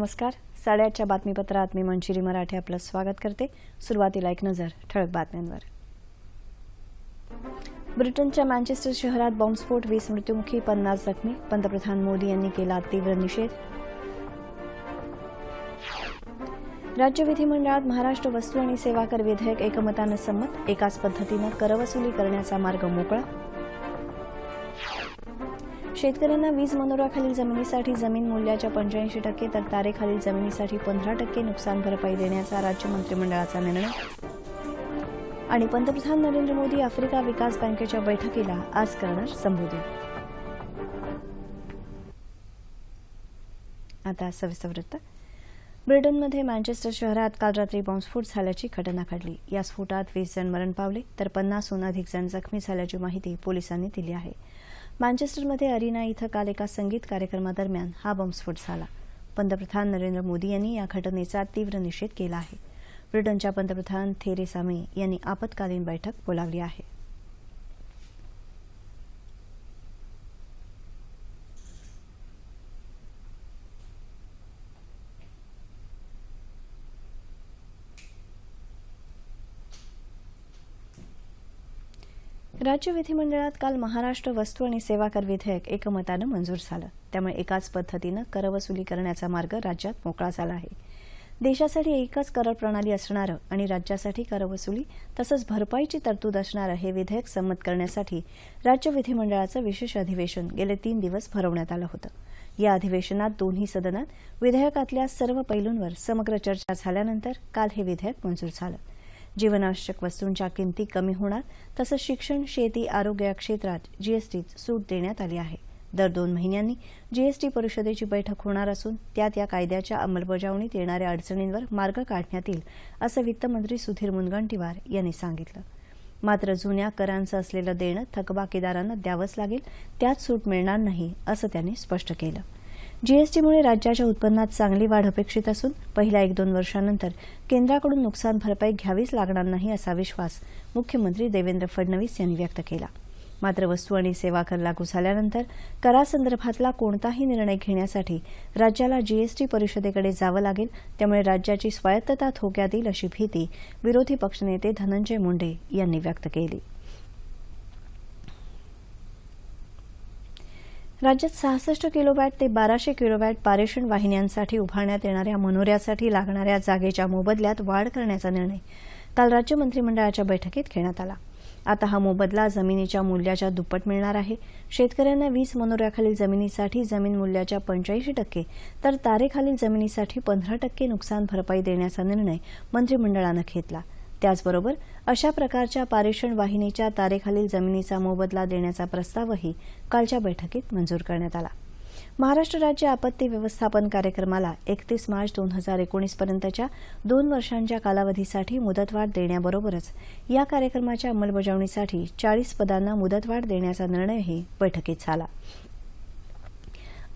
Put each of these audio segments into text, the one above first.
नमस्कार. साडेआठच्या बातमीपत्रात मी मंजिरी मराठे आपलं स्वागत करते. सुरुवातीला एक नजर ठळक बातम्यांवर. ब्रिटनच्या मँचेस्टर शहरात बॉम्बस्फोट वीस मृत्यूमुखी पन्नास जखमी पंतप्रधान मोदी यांनी केला तीव्र निषेध. राज्य विधिमंडळात महाराष्ट्र वस्तू आणि सेवा कर विधेयक एकमतानं संमत एकाच पद्धतीनं करवसुली करण्याचा मार्ग मोकळा. शेतकऱ्यांना वीज मनोराखालील जमिनीसाठी जमीन मूल्याच्या पंच्याऐंशी टक्के तर तारेखालील जमिनीसाठी पंधरा टक्के नुकसान भरपाई देण्याचा राज्य मंत्रिमंडळाचा निर्णय. आणि पंतप्रधान नरेंद्र मोदी आफ्रिका विकास बँकेच्या बैठकीला आज करणार संबोधित. आता सविस्तर वृत्त. ब्रिटनमध्ये मँचेस्टर शहरात काल रात्री बॉम्बस्फोट झाल्याची घटना घडली. या स्फोटात वीस जण मरण पावले तर पन्नासहून अधिक जण जखमी झाल्याची माहिती पोलिसांनी दिली आहे. मँचेस्टरमध्ये अरिना इथं काल एका संगीत कार्यक्रमादरम्यान हा बॉम्बस्फोट झाला. पंतप्रधान नरेंद्र मोदी यांनी या घटनेचा तीव्र निषेध केला आहे. ब्रिटनच्या पंतप्रधान थेरेसा मे यांनी आपत्कालीन बैठक बोलावली आहे. राज्य विधिमंडळात काल महाराष्ट्र वस्तू आणि सेवा कर विधेयक एकमतानं मंजूर झालं. त्यामुळे एकाच पद्धतीनं करवसुली करण्याचा मार्ग राज्यात मोकळा झाला आहे. देशासाठी एकच कर प्रणाली असणारं आणि राज्यासाठी करवसुली तसंच भरपाईची तरतूद असणारं हे विधेयक संमत करण्यासाठी राज्य विधिमंडळाचं विशेष अधिवेशन गेले तीन दिवस भरवण्यात आलं होतं. या अधिवेशनात दोन्ही सदनात विधेयकातल्या सर्व पैलूंवर समग्र चर्चा झाल्यानंतर काल हे विधेयक मंजूर झालं. जीवनावश्यक वस्तूंच्या किमती कमी होणार तसंच शिक्षण शेती आरोग्य या क्षेत्रात जीएसटीत सूट देण्यात आली आहे. दर दोन महिन्यांनी जीएसटी परिषदेची बैठक होणार असून त्यात या कायद्याच्या अंमलबजावणीत येणाऱ्या अडचणींवर मार्ग काढण्यात येईल असं वित्तमंत्री सुधीर मुनगंटीवार यांनी सांगितलं. मात्र जुन्या करांचं असलेलं देणं थकबाकीदारांना द्यावंच लागेल त्यात सूट मिळणार नाही असं त्यांनी स्पष्ट केलं. जीएसटीमुळे राज्याच्या उत्पन्नात चांगली वाढ अपेक्षित असून पहिल्या एक दोन वर्षानंतर केंद्राकडून नुकसान भरपाई घ्यावीच लागणार नाही असा विश्वास मुख्यमंत्री देवेंद्र फडणवीस यांनी व्यक्त केला. मात्र वस्तू आणि सेवा कर लागू झाल्यानंतर करासंदर्भातला कोणताही निर्णय घेण्यासाठी राज्याला जीएसटी परिषदेकडे जावं लागेल त्यामुळे राज्याची स्वायत्तता धोक्यात येईल अशी भीती विरोधी पक्षनेते धनंजय मुंडे यांनी व्यक्त केली. राज्यात सहासष्ट किलोवॅट ते बाराशे किलोवॅट पारेषण वाहिन्यांसाठी उभारण्यात येणाऱ्या मनोऱ्यासाठी लागणाऱ्या जागेच्या मोबदल्यात वाढ करण्याचा निर्णय काल राज्य मंत्रिमंडळाच्या बैठकीत घेण्यात आला. आता हा मोबदला जमिनीच्या मूल्याच्या दुप्पट मिळणार आहे. शेतकऱ्यांना वीस मनोऱ्याखालील जमिनीसाठी जमीन मूल्याच्या पंच्याऐंशी टक्के तर तारेखालील जमिनीसाठी पंधरा टक्के नुकसान भरपाई देण्याचा निर्णय मंत्रिमंडळानं घेतला. त्याचबरोबर अशा प्रकारच्या पारेषण वाहिनीच्या तारेखालील जमिनीचा मोबदला देण्याचा प्रस्तावही कालच्या बैठकीत मंजूर करण्यात आला. महाराष्ट्र राज्य आपत्ती व्यवस्थापन कार्यक्रमाला एकतीस मार्च दोन हजार एकोणीसपर्यंतच्या दोन वर्षांच्या कालावधीसाठी मुदतवाढ देण्याबरोबरच या कार्यक्रमाच्या अंमलबजावणीसाठी चाळीस पदांना मुदतवाढ देण्याचा निर्णयही बैठकीत झाला.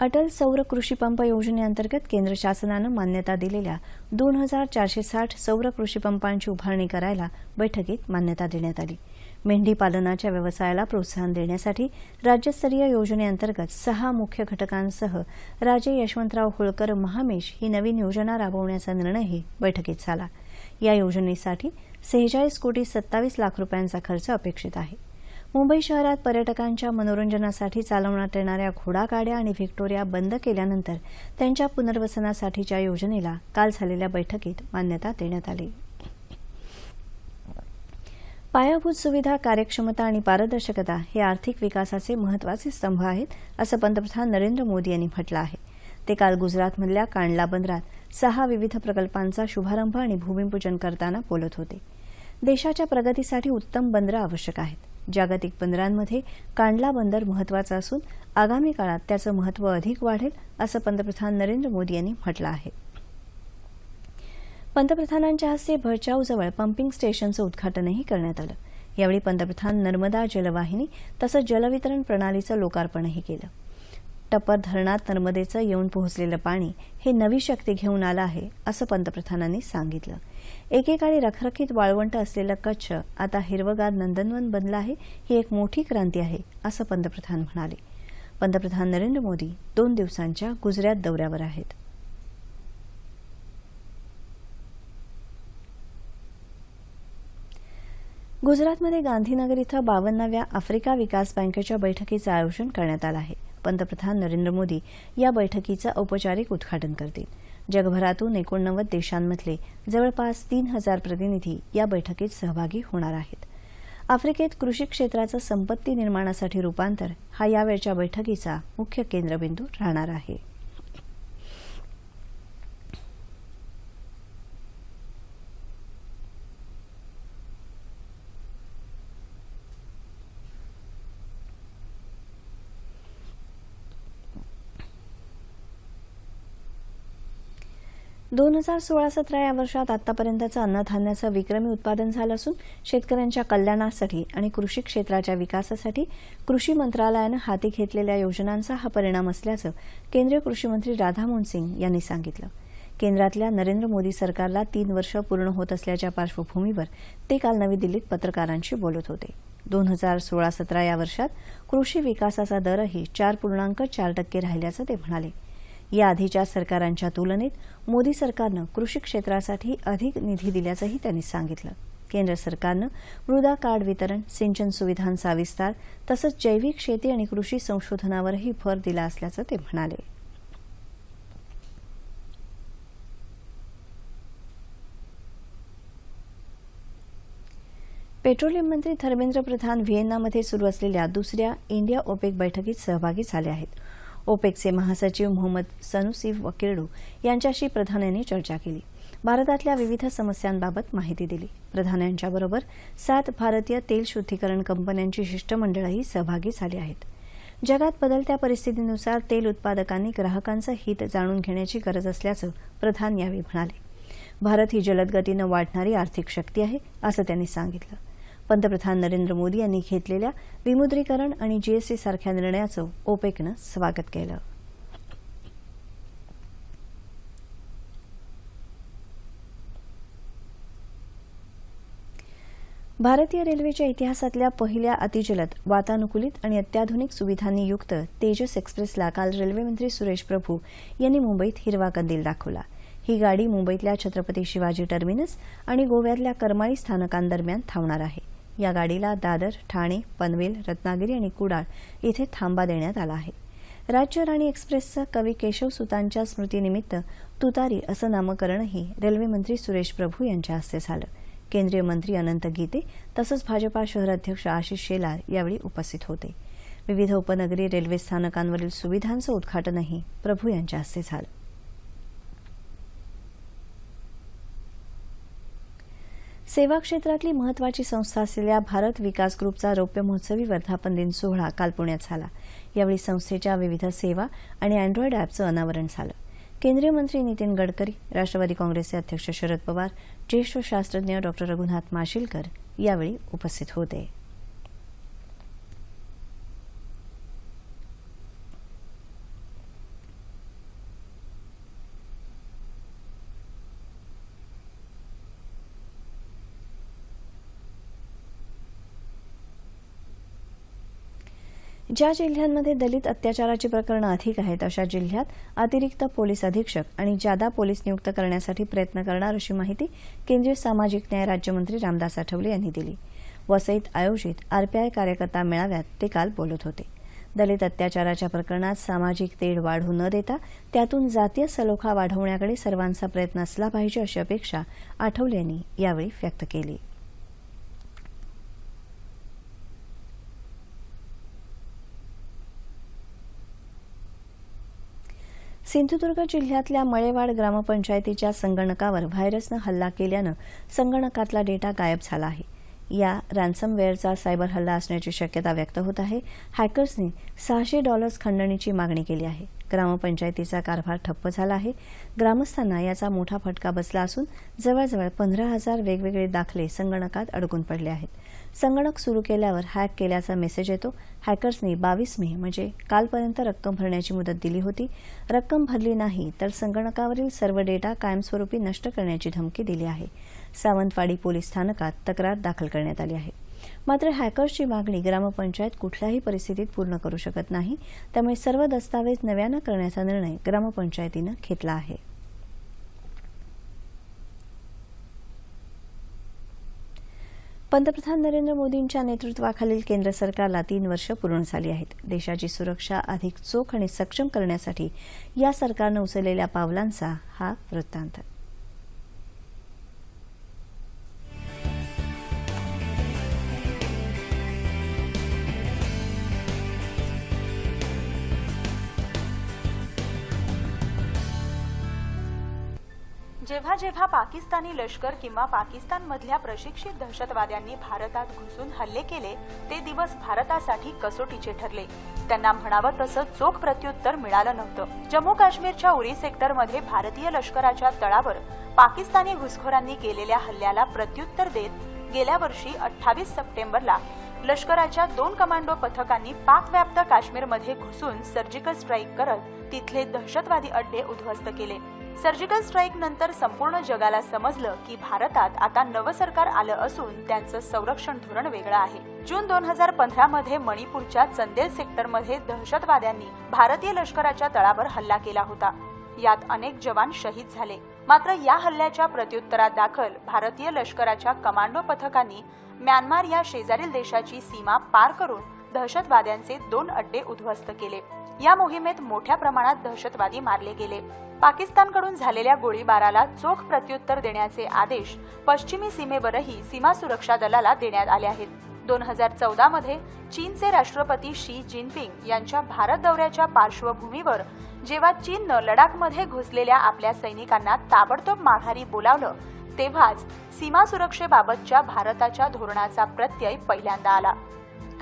अटल सौर कृषी पंप योजनेअंतर्गत केंद्र शासनानं मान्यता दिलेल्या दोन हजार चारशे साठ सौर कृषीपंपांची उभारणी करायला बैठकीत मान्यता देण्यात आली. मेंढी पालनाच्या व्यवसायाला प्रोत्साहन देण्यासाठी राज्यस्तरीय योजनेअंतर्गत सहा मुख्य घटकांसह राजे यशवंतराव होळकर महामेश ही नवीन योजना राबवण्याचा निर्णयही बैठकीत झाला. या योजनेसाठी सेहेचाळीस कोटी सत्तावीस लाख रुपयांचा खर्च अपेक्षित आहे. मुंबई शहरात पर्यटकांच्या मनोरंजनासाठी चालवण्यात येणाऱ्या घोडागाड्या आणि व्हिक्टोरिया बंद केल्यानंतर त्यांच्या पुनर्वसनासाठीच्या योजनेला काल झालेल्या बैठकीत मान्यता देण्यात आली. पायाभूत सुविधा कार्यक्षमता आणि पारदर्शकता हे आर्थिक विकासाचे महत्त्वाचे स्तंभ आहेत असं पंतप्रधान नरेंद्र मोदी यांनी म्हटलं आहे. ते काल गुजरातमधल्या कांडला बंदरात सहा विविध प्रकल्पांचा शुभारंभ आणि भूमिपूजन करताना बोलत होते. देशाच्या प्रगतीसाठी उत्तम बंदरं आवश्यक आहेत. जागतिक बंदरांमध्ये कांडला बंदर महत्वाचं असून आगामी काळात त्याचं महत्त्व अधिक वाढेल असं पंतप्रधान नरेंद्र मोदी यांनी म्हटलं आहे. पंतप्रधानांच्या हस्ते भरचावजवळ पंपिंग स्टेशनचं उद्घाटनही करण्यात आलं. यावेळी पंतप्रधान नर्मदा जलवाहिनी तसंच जलवितरण प्रणालीचं लोकार्पणही केलं. टप्पर धरणात नर्मदेचं येऊन पोहोचलेलं पाणी हे नवी शक्ती घेऊन आलं आहे असं पंतप्रधानांनी सांगितलं. एकेकाळी रखरखीत वाळवंट असलेलं कच्छ आता हिरवगार नंदनवन बनला आहे ही एक मोठी क्रांती आहे असं पंतप्रधान म्हणाले. पंतप्रधान नरेंद्र मोदी दोन दिवसांच्या गुजरात दौऱ्यावर आहेत. गुजरातमध्ये गांधीनगर इथं बावन्नाव्या आफ्रिका विकास बँकेच्या बैठकीचं आयोजन करण्यात आलं आहे. पंतप्रधान नरेंद्र मोदी या बैठकीचं औपचारिक उद्घाटन करतील. जगभरातून एकोणनव्वद देशांमधले जवळपास तीन हजार प्रतिनिधी या बैठकीत सहभागी होणार आहेत. आफ्रिकेत कृषी क्षेत्राचं संपत्ती निर्माणासाठी रूपांतर हा यावेळच्या बैठकीचा मुख्य केंद्रबिंदू राहणार आहे. दोन हजार सोळा सतरा या वर्षात आतापर्यंतचं अन्नधान्याचं विक्रमी उत्पादन झालं असून शेतकऱ्यांच्या कल्याणासाठी आणि कृषी क्षेत्राच्या विकासासाठी कृषी मंत्रालयानं हाती घेतलेल्या योजनांचा हा परिणाम असल्याचं केंद्रीय कृषी मंत्री राधामोहन सिंग यांनी सांगितलं. केंद्रातल्या नरेंद्र मोदी सरकारला तीन वर्ष पूर्ण होत असल्याच्या पार्श्वभूमीवर ते काल नवी दिल्लीत पत्रकारांशी बोलत होते. दोन हजार सोळा सतरा या वर्षात कृषी विकासाचा दरही चार पूर्णांक चार टक्के राहिल्याचं ते म्हणाले. या आधीच्या सरकारांच्या तुलनेत मोदी सरकारनं कृषी क्षेत्रासाठी अधिक निधी दिल्याचंही त्यांनी सांगितलं. केंद्र सरकारनं मृदा कार्ड वितरण सिंचन सुविधांचा विस्तार तसंच जैविक शेती आणि कृषी संशोधनावरही भर दिला असल्याचं ते म्हणाले. पेट्रोलियम मंत्री धर्मेंद्र प्रधान व्हिएन्नामध्ये सुरू असलेल्या दुसऱ्या इंडिया ओपेक बैठकीत सहभागी झाले आहेत. ओपेकचे महासचिव मोहम्मद सनुसी वकिर्डू यांच्याशी प्रधान यांनी चर्चा केली. भारतातल्या विविध समस्यांबाबत माहिती दिली. प्रधान यांच्याबरोबर सात भारतीय तेल शुद्धीकरण कंपन्यांची शिष्टमंडळही सहभागी झाली आहेत. जगात बदलत्या परिस्थितीनुसार तेल उत्पादकांनी ग्राहकांचं हित जाणून घेण्याची गरज असल्याचं प्रधान यावेळी म्हणाले. भारत ही जलद गतीनं वाढणारी आर्थिक शक्ती आहे असं त्यांनी सांगितलं. पंतप्रधान नरेंद्र मोदी यांनी घेतलेल्या विमुद्रीकरण आणि जीएसटी सारख्या निर्णयाचं ओपेकनं स्वागत केलं. भारतीय रेल्वेच्या इतिहासातल्या पहिल्या अतिजलद वातानुकूलित आणि अत्याधुनिक सुविधांनी युक्त तेजस एक्सप्रेसला काल रेल्वेमंत्री सुरेश प्रभू यांनी मुंबईत हिरवा कंदील दाखवला. ही गाडी मुंबईतल्या छत्रपती शिवाजी टर्मिनस आणि गोव्यातल्या करमाळी स्थानकांदरम्यान थांबणार आहे. या गाडीला दादर ठाणे पनवेल रत्नागिरी आणि कुडाळ इथे थांबा देण्यात आला आहे. राज्य राणी एक्सप्रेसचं कवी केशव सुतांच्या स्मृतीनिमित्त तुतारी असं नामकरणही रेल्वेमंत्री सुरेश प्रभू यांच्या हस्ते झालं. केंद्रीय मंत्री अनंत गीते तसंच भाजपा शहराध्यक्ष आशिष शेलार यावेळी उपस्थित होते. विविध उपनगरी रेल्वे स्थानकांवरील सुविधांचं उद्घाटनही प्रभू यांच्या हस्ते झालं. सेवा क्षेत्रातली महत्वाची संस्था असलेल्या भारत विकास ग्रुपचा रौप्य महोत्सवी वर्धापन दिन सोहळा काल पुण्यात झाला. यावेळी संस्थेच्या विविध सेवा आणि अँड्रॉइड ॲपचं अनावरण झालं. केंद्रीय मंत्री नितीन गडकरी राष्ट्रवादी काँग्रेसचे अध्यक्ष शरद पवार ज्येष्ठ शास्त्रज्ञ डॉ रघुनाथ माशेलकर यावेळी उपस्थित होते. ज्या जिल्ह्यांमध्ये दलित अत्याचाराची प्रकरणं अधिक आहेत अशा जिल्ह्यात अतिरिक्त पोलीस अधीक्षक आणि जादा पोलीस नियुक्त करण्यासाठी प्रयत्न करणार अशी माहिती केंद्रीय सामाजिक न्याय राज्यमंत्री रामदास आठवले यांनी दिली. वसईत आयोजित आरपीआय कार्यकर्ता मेळाव्यात ते काल बोलत होते. दलित अत्याचाराच्या प्रकरणात सामाजिक तेढ वाढू न देता त्यातून जातीय सलोखा वाढवण्याकडे सर्वांचा प्रयत्न असला पाहिजे अशी अपेक्षा आठवले यांनी यावेळी व्यक्त केली. सिंधुदुर्ग जिल्ह्यातल्या मळेवाड ग्रामपंचायतीच्या संगणकावर व्हायरसनं हल्ला केल्यानं संगणकातला डेटा गायब झाला आहे. या रॅन्समवेअरचा सायबर हल्ला असण्याची शक्यता व्यक्त होत आहे. हॅकर्सनी सहाशे डॉलर्स खंडणीची मागणी केली आहे. ग्रामपंचायतीचा कारभार ठप्प झाला आहे. ग्रामस्थांना याचा मोठा फटका बसला असून जवळजवळ पंधरा हजार वेगवेगळे दाखले संगणकात अडकून पडले आहेत. संगणक सुरू केल्यावर हॅक केल्याचा मेसेज येतो. हॅकर्सनी बावीस मे म्हणजे कालपर्यंत रक्कम भरण्याची मुदत दिली होती. रक्कम भरली नाही तर संगणकावरील सर्व डेटा कायमस्वरूपी नष्ट करण्याची धमकी दिली आहे. सावंतवाडी पोलीस स्थानकात तक्रार दाखल करण्यात आली आहे. मात्र हॅकर्सची मागणी ग्रामपंचायत कुठल्याही परिस्थितीत पूर्ण करू शकत नाही. त्यामुळे सर्व दस्तावेज नव्यानं करण्याचा निर्णय ग्रामपंचायतीनं घेतला आहे. पंतप्रधान नरेंद्र मोदींच्या नेतृत्वाखालील केंद्र सरकारला तीन वर्ष पूर्ण झाली आहेत. देशाची सुरक्षा अधिक चोख आणि सक्षम करण्यासाठी या सरकारनं उचललेल्या पावलांचा हा वृत्तांत. जेव्हा जेव्हा पाकिस्तानी लष्कर किंवा पाकिस्तानमधल्या प्रशिक्षित दहशतवाद्यांनी भारतात घुसून हल्ले केले ते दिवस भारतासाठी कसोटीचे ठरले. त्यांना म्हणावं तसं चोख प्रत्युत्तर मिळालं नव्हतं. जम्मू काश्मीरच्या उरी सेक्टरमध्ये भारतीय लष्कराच्या तळावर पाकिस्तानी घुसखोरांनी केलेल्या हल्ल्याला प्रत्युत्तर देत गेल्या वर्षी अठ्ठावीस सप्टेंबरला लष्कराच्या दोन कमांडो पथकांनी पाकव्याप्त काश्मीरमध्ये घुसून सर्जिकल स्ट्राईक करत तिथले दहशतवादी अड्डे उद्ध्वस्त केले. सर्जिकल स्ट्राईक नंतर संपूर्ण जगाला समजलं की भारतात आता नवं सरकार आलं असून त्यांचं संरक्षण धोरण वेगळं आहे. जून दोन हजार पंधरा मध्ये मणिपूरच्या चंदेल सेक्टरमध्ये दहशतवाद्यांनी भारतीय लष्कराच्या तळावर हल्ला केला होता. यात अनेक जवान शहीद झाले. मात्र या हल्ल्याच्या प्रत्युत्तरात दाखल भारतीय लष्कराच्या कमांडो पथकांनी म्यानमार या शेजारील देशाची सीमा पार करून दहशतवाद्यांचे दोन अड्डे उद्ध्वस्त केले. या मोहिमेत मोठ्या प्रमाणात दहशतवादी मारले गेले. पाकिस्तानकडून झालेल्या गोळीबाराला चोख प्रत्युत्तर देण्याचे आदेश पश्चिमी सीमेवरही सीमा सुरक्षा दलाला देण्यात आले आहेत. दोन हजार चौदा मध्ये चीनचे राष्ट्रपती शी जिनपिंग यांच्या भारत दौऱ्याच्या पार्श्वभूमीवर जेव्हा चीननं लडाखमध्ये घुसलेल्या आपल्या सैनिकांना ताबडतोब माघारी बोलावलं तेव्हाच सीमा सुरक्षेबाबतच्या भारताच्या धोरणाचा प्रत्यय पहिल्यांदा आला.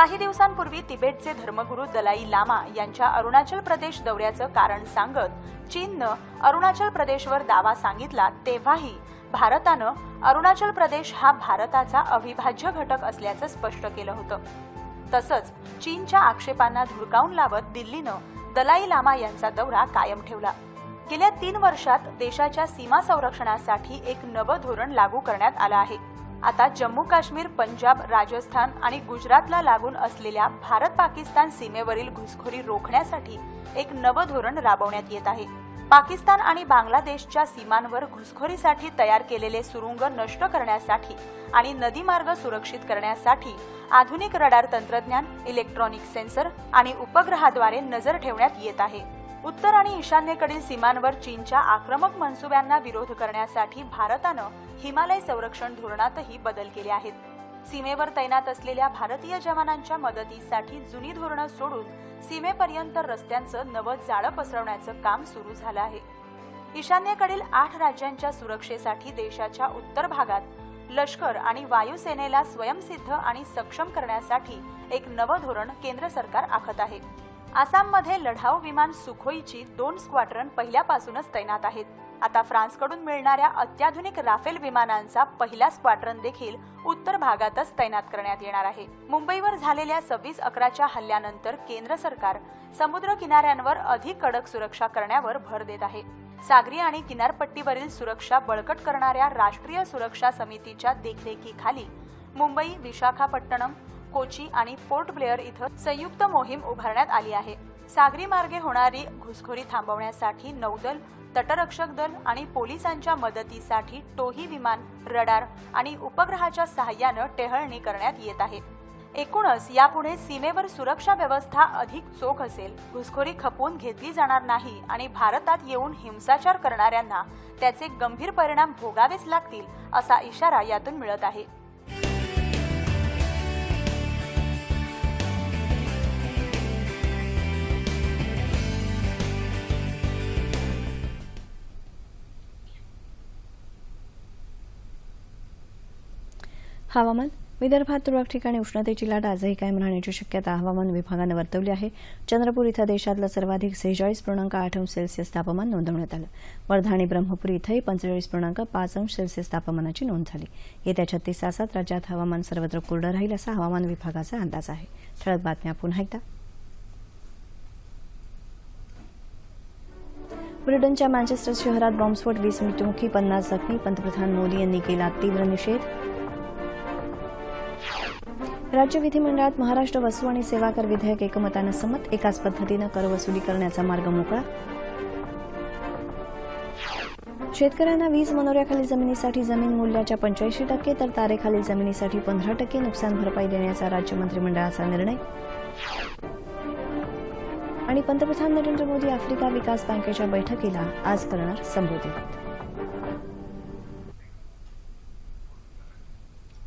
काही दिवसांपूर्वी तिबेटचे धर्मगुरू दलाई लामा यांच्या अरुणाचल प्रदेश दौऱ्याचं कारण सांगत चीननं अरुणाचल प्रदेशवर दावा सांगितला तेव्हाही भारतानं अरुणाचल प्रदेश हा भारताचा अविभाज्य घटक असल्याचं स्पष्ट केलं होतं. तसंच चीनच्या आक्षेपांना धुडकावून लावत दिल्लीनं दलाई लामा यांचा दौरा कायम ठेवला. गेल्या तीन वर्षात देशाच्या सीमा संरक्षणासाठी एक नवं धोरण लागू करण्यात आलं आहे. आता जम्मू काश्मीर पंजाब राजस्थान आणि गुजरातला लागून असलेल्या भारत पाकिस्तान सीमेवरील घुसखोरी रोखण्यासाठी एक नवं धोरण राबवण्यात येत आहे. पाकिस्तान आणि बांगलादेशच्या सीमांवर घुसखोरीसाठी तयार केलेले सुरुंग नष्ट करण्यासाठी आणि नदीमार्ग सुरक्षित करण्यासाठी आधुनिक रडार तंत्रज्ञान इलेक्ट्रॉनिक सेन्सर आणि उपग्रहाद्वारे नजर ठेवण्यात येत आहे. उत्तर आणि ईशान्येकडील सीमांवर चीनच्या आक्रमक मनसुब्यांना विरोध करण्यासाठी भारतानं हिमालय संरक्षण धोरणातही बदल केले आहेत. सीमेवर तैनात असलेल्या भारतीय जवानांच्या मदतीसाठी जुनी धोरणं सोडून सीमेपर्यंत रस्त्यांचं नवं जाळं पसरवण्याचं काम सुरू झालं आहे. ईशान्येकडील आठ राज्यांच्या सुरक्षेसाठी देशाच्या उत्तर भागात लष्कर आणि वायुसेनेला स्वयंसिद्ध आणि सक्षम करण्यासाठी एक नवं धोरण केंद्र सरकार आखत आहे. आसाममध्ये लढाऊ विमान सुखोईची दोन स्क्वाड्रन पहिल्यापासूनच तैनात आहेत. आता फ्रान्सकडून मिळणाऱ्या अत्याधुनिक राफेल विमानांचा पहिला स्क्वाड्रन देखील उत्तर भागातच तैनात करण्यात येणार आहे. मुंबईवर झालेल्या सव्वीस अकराच्या हल्ल्यानंतर केंद्र सरकार समुद्र किनाऱ्यांवर अधिक कडक सुरक्षा करण्यावर भर देत आहे. सागरी आणि किनारपट्टीवरील सुरक्षा बळकट करणाऱ्या राष्ट्रीय सुरक्षा समितीच्या देखरेखीखाली मुंबई विशाखापट्टणम कोची आणि पोर्ट ब्लेअर इथं संयुक्त मोहीम उभारण्यात आली आहे. सागरी मार्गे होणारी घुसखोरी थांबवण्यासाठी नौदल तटरक्षक दल आणि पोलिसांच्या मदतीसाठी टोही विमान रडार आणि उपग्रहाच्या सहाय्यानं टेहळणी करण्यात येत आहे. एकूणच यापुढे सीमेवर सुरक्षा व्यवस्था अधिक चोख असेल. घुसखोरी खपवून घेतली जाणार नाही आणि भारतात येऊन हिंसाचार करणाऱ्यांना त्याचे गंभीर परिणाम भोगावेच लागतील असा इशारा यातून मिळत आहे. हवामान. विदर्भात तुरळक ठिकाणी उष्णतेची लाट आजही कायम राहण्याची शक्यता हवामान विभागानं वर्तवली आहे. चंद्रपूर इथं देशातलं सर्वाधिक सेहेचाळीस पूर्णांक आठ अंश सेल्सिअस तापमान नोंदवण्यात आलं. वर्धा आणि ब्रह्मपूर इथंही पंचेचाळीस पूर्णांक पाच अंश सेल्सिअस तापमानाची नोंद झाली. येत्या छत्तीस तासात राज्यात हवामान सर्वत्र कोरडं राहील असा हवामान विभागाचा अंदाज आहे. ठळक बातम्या पुन्हा एकदा. ब्रिटनच्या मँचेस्टर शहरात बॉम्बस्फोट वीस मृत्युमुखी पन्नास जखमी. पंतप्रधान मोदी यांनी केला तीव्र निषेध. राज्य विधिमंडळात महाराष्ट्र वस्तू आणि सेवा कर विधेयक एकमतानं संमत एकाच पद्धतीनं कर वसुली करण्याचा मार्ग मोकळा. शेतकऱ्यांना वीज मनोऱ्याखालील जमिनीसाठी जमीन मूल्याच्या पंच्याऐंशी टक्के तर तारेखालील जमिनीसाठी पंधरा टक्के नुकसान भरपाई देण्याचा राज्य मंत्रिमंडळाचा निर्णय. आणि पंतप्रधान नरेंद्र मोदी आफ्रिका विकास बँकेच्या बैठकीला आज करणार संबोधित.